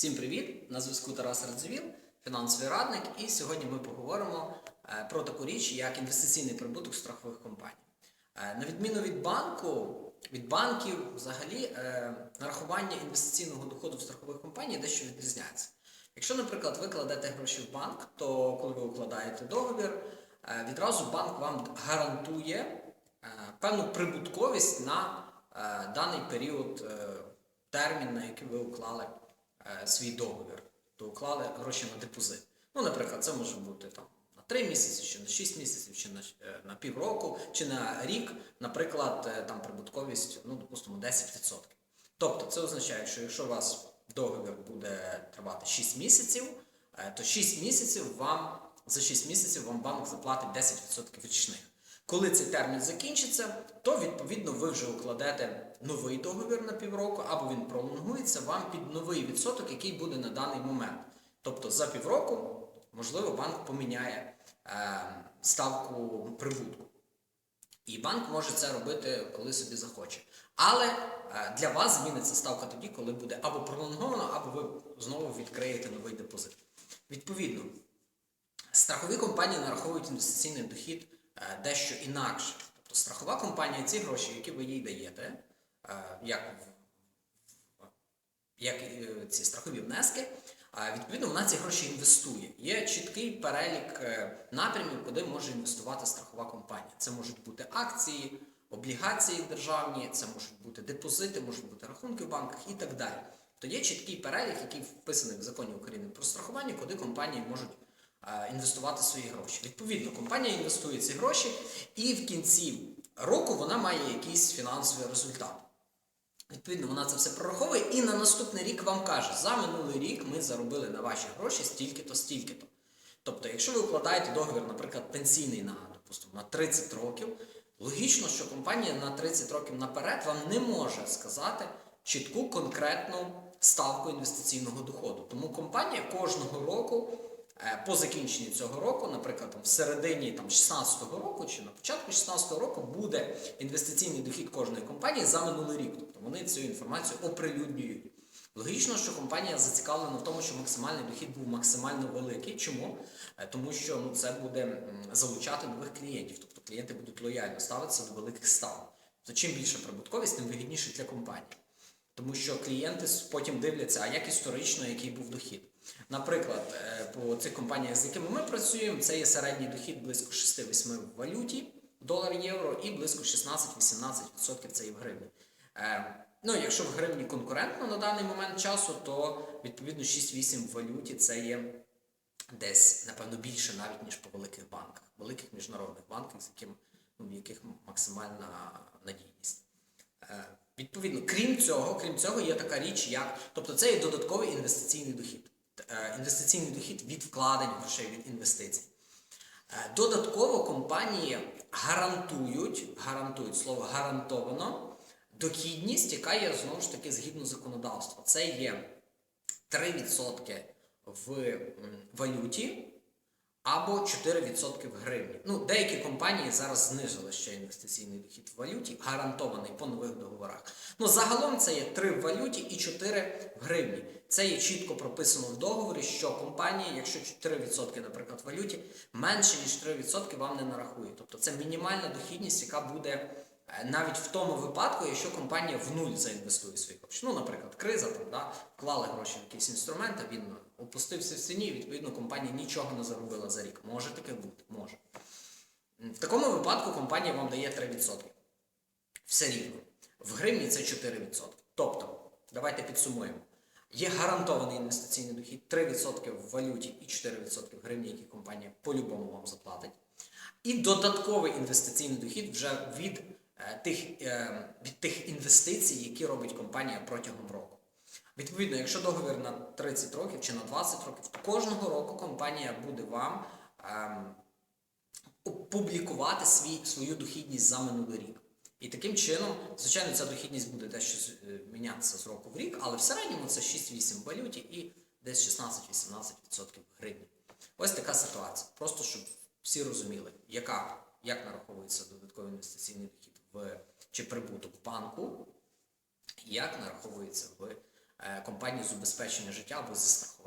Всім привіт! На зв'язку Тарас Радзивіл, фінансовий радник, і сьогодні ми поговоримо е, про таку річ, як інвестиційний прибуток страхових компаній. Е, На відміну від банку, від банків, взагалі, е, нарахування інвестиційного доходу в страхових компаній дещо відрізняється. Якщо, наприклад, ви кладете гроші в банк, то коли ви укладаєте договір, відразу банк вам гарантує певну прибутковість на даний період термін, на який ви уклали свій договір, то уклали гроші на депозит. Ну, наприклад, це може бути там на 3 місяці, чи на 6 місяців, чи на, е, на півроку, чи на рік, наприклад, е, там прибутковість, ну, допустимо, 10%. Тобто це означає, що якщо у вас договір буде тривати 6 місяців, е, то 6 місяців вам за 6 місяців вам банк заплатить 10% річних. Коли цей термін закінчиться, то відповідно ви вже укладете новий договір на півроку, або він пролонгується вам під новий відсоток, який буде на даний момент. Тобто за півроку, можливо, банк поміняє е, ставку прибутку. І банк може це робити, коли собі захоче. Але е, для вас зміниться ставка тоді, коли буде або пролонговано, або ви знову відкриєте новий депозит. Відповідно, страхові компанії нараховують інвестиційний дохід дещо інакше. Тобто страхова компанія ці гроші, які ви їй даєте, е, як, як е, ці страхові внески, відповідно вона ці гроші інвестує. Є чіткий перелік е, напрямів, куди може інвестувати страхова компанія. Це можуть бути акції, облігації державні, це можуть бути депозити, можуть бути рахунки в банках і так далі. То є чіткий перелік, який вписаний в законі України про страхування, куди компанії можуть е, інвестувати свої гроші. Відповідно, компанія інвестує ці гроші, і в кінці року вона має якийсь фінансовий результат. Відповідно, вона це все прораховує і на наступний рік вам каже, за минулий рік ми заробили на ваші гроші стільки-то, стільки-то. Тобто, якщо ви укладаєте договір, наприклад, пенсійний на, допустимо, на 30 років, логічно, що компанія на 30 років наперед вам не може сказати чітку конкретну ставку інвестиційного доходу. Тому компанія кожного року е, по закінченні цього року, наприклад, в середині там, 16-го року чи на початку 16-го року буде інвестиційний дохід кожної компанії за минулий рік. Тобто вони цю інформацію оприлюднюють. Логічно, що компанія зацікавлена в тому, що максимальний дохід був максимально великий. Чому? Е, Тому що ну, це буде залучати нових клієнтів, тобто клієнти будуть лояльно ставитися до великих ставок. Тобто чим більша прибутковість, тим вигідніше для компанії. Тому що клієнти потім дивляться, а як історично, який був дохід. Наприклад, е, по цих компаніях, з якими ми працюємо, це є середній дохід близько 6-8 в валюті, долар євро, і близько 16-18% це є в гривні. Е, Ну, якщо в гривні конкурентно на даний момент часу, то відповідно 6-8 в валюті це є десь, напевно, більше навіть, ніж по великих банках, великих міжнародних банках, з яким, ну, в яких максимальна надійність. Відповідно, крім цього, крім цього, є така річ, як тобто це є додатковий інвестиційний дохід. Е, Інвестиційний дохід від вкладень грошей від інвестицій. Е, Додатково компанії гарантують, гарантують слово гарантовано дохідність, яка є знову ж таки згідно законодавства. Це є 3% в валюті або 4% в гривні. Ну, деякі компанії зараз знизили ще інвестиційний дохід в валюті, гарантований по нових договорах. Ну, загалом це є 3 в валюті і 4 в гривні. Це є чітко прописано в договорі, що компанія, якщо 4%, наприклад, в валюті, менше ніж 3% вам не нарахує. Тобто це мінімальна дохідність, яка буде навіть в тому випадку, якщо компанія в нуль заінвестує свої гроші. Ну, наприклад, криза там, да, вклали гроші в якийсь інструмент, а він опустився в ціні, і, відповідно, компанія нічого не заробила за рік. Може таке бути? Може. В такому випадку компанія вам дає 3%. Все рівно. В гривні це 4%. Тобто, давайте підсумуємо. Є гарантований інвестиційний дохід 3% в валюті і 4% в гривні, які компанія по-любому вам заплатить. І додатковий інвестиційний дохід вже від, е, тих, е, від тих інвестицій, які робить компанія протягом року. Відповідно, якщо договір на 30 років чи на 20 років, то кожного року компанія буде вам ем, публікувати свій, свою дохідність за минулий рік. І таким чином, звичайно, ця дохідність буде дещо е, мінятися з року в рік, але в середньому це 6-8 в валюті і десь 16-18% гривні. Ось така ситуація. Просто щоб всі розуміли, яка, як нараховується додатковий інвестиційний дохід в чи прибуток в банку, як нараховується в е, компанії з убезпечення життя або зі страху.